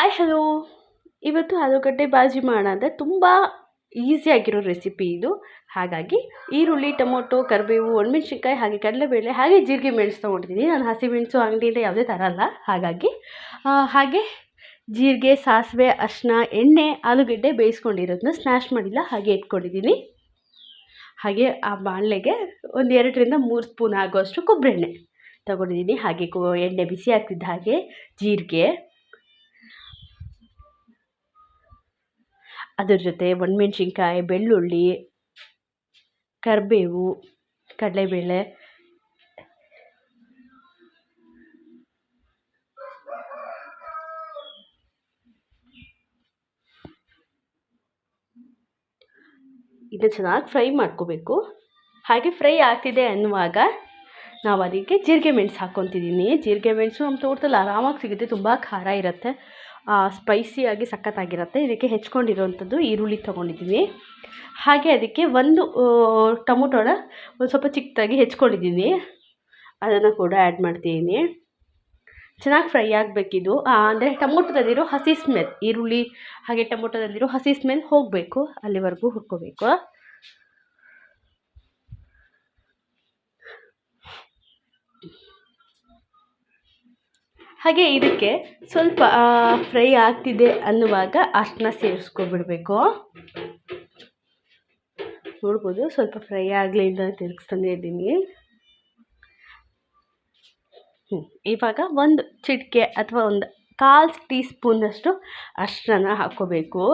Hi hello ಇವತ್ತು ಆಲೂಗಡ್ಡೆ ಬಾಜಿ ಮಾಡೋದೆ ತುಂಬ ಈಸಿಯಾಗಿರೋ ರೆಸಿಪಿ ಇದು. ಹಾಗಾಗಿ ಈರುಳ್ಳಿ, ಟೊಮೊಟೊ, ಕರಿಬೇವು, ಒಣಮೆಣ್ಸಿನ್ಕಾಯಿ, ಹಾಗೆ ಕಡಲೆಬೇಳೆ, ಹಾಗೆ ಜೀರಿಗೆ ಮೆಣಸು ತೊಗೊಂಡಿದ್ದೀನಿ. ನಾನು ಹಸಿಮೆಣಸು ಅಂಗಡಿಯಿಂದ ಯಾವುದೇ ತರಲ್ಲ. ಹಾಗಾಗಿ ಹಾಗೆ ಜೀರಿಗೆ, ಸಾಸಿವೆ ಅರಿಶಿನ ಎಣ್ಣೆ, ಆಲೂಗಡ್ಡೆ ಬೇಯಿಸ್ಕೊಂಡಿರೋದನ್ನ ಸ್ನ್ಯಾಶ್ ಮಾಡಿಲ್ಲ, ಹಾಗೆ ಇಟ್ಕೊಂಡಿದ್ದೀನಿ. ಹಾಗೆ ಆ ಬಾಣಲೆಗೆ ಒಂದು ಎರಡರಿಂದ ಮೂರು ಸ್ಪೂನ್ ಆಗುವಷ್ಟು ಕೊಬ್ಬರಿ ಎಣ್ಣೆ ತೊಗೊಂಡಿದ್ದೀನಿ. ಹಾಗೆ ಕೊ, ಎಣ್ಣೆ ಬಿಸಿ ಆಗ್ತಿದ್ದ ಹಾಗೆ ಜೀರಿಗೆ ಅದ್ರ ಜೊತೆ ಒಣಮೆಣ್ಸಿನ್ಕಾಯಿ, ಬೆಳ್ಳುಳ್ಳಿ, ಕರಿಬೇವು, ಕಡಲೆಬೇಳೆ ಇದು ಚೆನ್ನಾಗಿ ಫ್ರೈ ಮಾಡ್ಕೋಬೇಕು. ಹಾಗೆ ಫ್ರೈ ಆಗ್ತಿದೆ ಅನ್ನುವಾಗ ನಾವು ಅದಕ್ಕೆ ಜೀರಿಗೆ ಮೆಣಸು ಹಾಕ್ಕೊತಿದ್ದೀನಿ ಜೀರಿಗೆ ಮೆಣಸು ನಮ್ಮ ತೋಟದಲ್ಲಿ ಆರಾಮಾಗಿ ಸಿಗುತ್ತೆ, ತುಂಬ ಖಾರ ಇರುತ್ತೆ. ಸ್ಪೈಸಿಯಾಗಿ ಸಖತ್ತಾಗಿರುತ್ತೆ. ಇದಕ್ಕೆ ಹೆಚ್ಕೊಂಡಿರೋವಂಥದ್ದು ಈರುಳ್ಳಿ ತೊಗೊಂಡಿದ್ದೀನಿ ಹಾಗೆ ಅದಕ್ಕೆ ಒಂದು ಟೊಮೊಟೊನ ಒಂದು ಸ್ವಲ್ಪ ಚಿಕ್ಕದಾಗಿ ಹೆಚ್ಕೊಂಡಿದ್ದೀನಿ ಅದನ್ನು ಕೂಡ ಆ್ಯಡ್ ಮಾಡ್ತೀನಿ. ಚೆನ್ನಾಗಿ ಫ್ರೈ ಆಗಬೇಕಿದು. ಅಂದರೆ ಟೊಮೊಟೊದಲ್ಲಿರೋ ಹಸಿ ಸ್ಮೆಲ್ ಈರುಳ್ಳಿ ಹಾಗೆ ಟೊಮೊಟೊದಲ್ಲಿರೋ ಹಸಿ ಸ್ಮೆಲ್ ಹೋಗಬೇಕು. ಅಲ್ಲಿವರೆಗೂ ಹುರ್ಕೋಬೇಕು. ಹಾಗೆ ಇದಕ್ಕೆ ಸ್ವಲ್ಪ ಫ್ರೈ ಆಗ್ತಿದೆ ಅನ್ನುವಾಗ ಅರಿಶಿನ ಸೇರಿಸ್ಕೊಬಿಡ್ಬೇಕು. ನೋಡ್ಬೋದು, ಸ್ವಲ್ಪ ಫ್ರೈ ಆಗಲಿ ಅಂತ ತಿರುಗಿಸ್ತಾನೆ ಇದ್ದೀನಿ. ಹ್ಞೂ ಇವಾಗ ಒಂದು ಚಿಟಿಕೆ ಅಥವಾ ಒಂದು ಕಾಲು ಟೀ ಸ್ಪೂನಷ್ಟು ಅರಿಶಿನ ಹಾಕ್ಕೋಬೇಕು.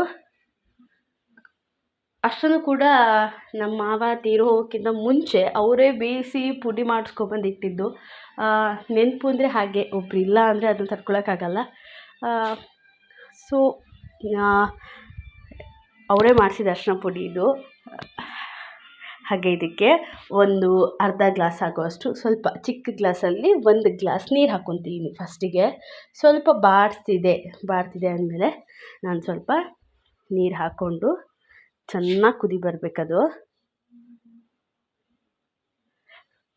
ಅಷ್ಟನ್ನು ಕೂಡ ನಮ್ಮ ಮಾವ ತೀರೋಕ್ಕಿಂತ ಮುಂಚೆ ಅವರೇ ಬೇಯಿಸಿ ಪುಡಿ ಮಾಡಿಸ್ಕೊಬಂದು ಇಟ್ಟಿದ್ದು ನೆನಪು ಅಂದರೆ ಹಾಗೆ, ಒಬ್ರು ಇಲ್ಲ ಅಂದರೆ ಅದನ್ನು ತಡ್ಕೊಳಕ್ಕಾಗಲ್ಲ. ಸೊ ಅವರೇ ಮಾಡಿಸಿದ ಅರ್ಶಿನ ಪುಡಿ ಇದು. ಹಾಗೆ ಇದಕ್ಕೆ ಒಂದು ಅರ್ಧ ಗ್ಲಾಸ್ ಆಗುವಷ್ಟು ಸ್ವಲ್ಪ ಚಿಕ್ಕ ಗ್ಲಾಸಲ್ಲಿ ಒಂದು ಗ್ಲಾಸ್ ನೀರು ಹಾಕ್ಕೊತೀನಿ ಫಸ್ಟಿಗೆ. ಸ್ವಲ್ಪ ಬಾಡಿಸ್ತಿದೆ ಬಾಡ್ತಿದೆ ಅಂದಮೇಲೆ ನಾನು ಸ್ವಲ್ಪ ನೀರು ಹಾಕ್ಕೊಂಡು ಚೆನ್ನಾಗಿ ಕುದಿ ಬರಬೇಕದು.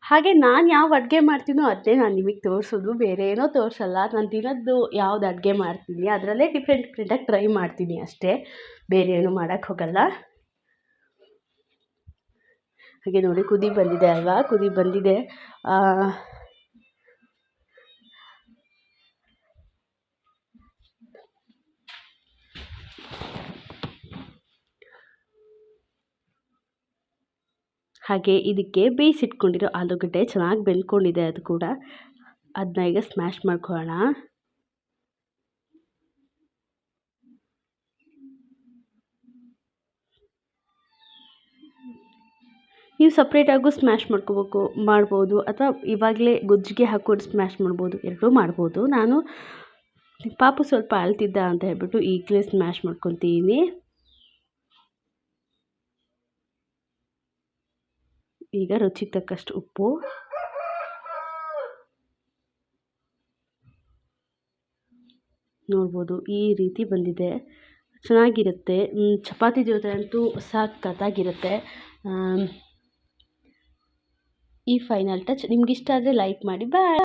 ಹಾಗೆ ನಾನು ಯಾವ ಅಡುಗೆ ಮಾಡ್ತೀನೋ ಅದೇ ನಾನು ನಿಮಗೆ ತೋರಿಸೋದು. ಬೇರೆ ಏನೋ ತೋರಿಸಲ್ಲ. ನಾನು ದಿನದ್ದು ಯಾವ್ದು ಅಡುಗೆ ಮಾಡ್ತೀನಿ, ಅದರಲ್ಲೇ ಡಿಫ್ರೆಂಟ್ ಡಿಫ್ರೆಂಟಾಗಿ ಟ್ರೈ ಮಾಡ್ತೀನಿ ಅಷ್ಟೇ. ಬೇರೆ ಏನೂ ಮಾಡೋಕ್ಕೆ ಹೋಗಲ್ಲ. ಹಾಗೆ ನೋಡಿ ಕುದಿ ಬಂದಿದೆ ಅಲ್ವಾ? ಕುದಿ ಬಂದಿದೆ. ಹಾಗೆ ಇದಕ್ಕೆ ಬೇಯಿಸಿಟ್ಕೊಂಡಿರೋ ಆಲೂಗಡ್ಡೆ ಚೆನ್ನಾಗಿ ಬೆಂದ್ಕೊಂಡಿದೆ ಅದು ಕೂಡ. ಅದನ್ನ ಈಗ ಸ್ಮ್ಯಾಶ್ ಮಾಡ್ಕೊಳ್ಳೋಣ. ನೀವು ಸಪ್ರೇಟಾಗೂ ಸ್ಮ್ಯಾಶ್ ಮಾಡ್ಕೋಬೇಕು, ಮಾಡ್ಬೋದು ಅಥವಾ ಇವಾಗಲೇ ಗೊಜ್ಜಿಗೆ ಹಾಕೊಂಡು ಸ್ಮ್ಯಾಶ್ ಮಾಡ್ಬೋದು, ಎರಡೂ ಮಾಡ್ಬೋದು. ನಾನು ಪಾಪು ಸ್ವಲ್ಪ ಅಳ್ತಿದ್ದ ಅಂತ ಹೇಳ್ಬಿಟ್ಟು ಈಗಲೇ ಸ್ಮ್ಯಾಶ್ ಮಾಡ್ಕೊತೀನಿ. ಈಗ ರುಚಿಗೆ ತಕ್ಕಷ್ಟು ಉಪ್ಪು. ನೋಡ್ಬೋದು ಈ ರೀತಿ ಬಂದಿದೆ. ಚೆನ್ನಾಗಿರುತ್ತೆ. ಚಪಾತಿ ಜೊತೆ ಅಂತೂ ಸಖತ್ತಾಗಿರುತ್ತೆ ಈ ಫೈನಲ್ ಟಚ್ ನಿಮ್ಗೆ ಇಷ್ಟ ಆದರೆ ಲೈಕ್ ಮಾಡಿ ಬಾಯ್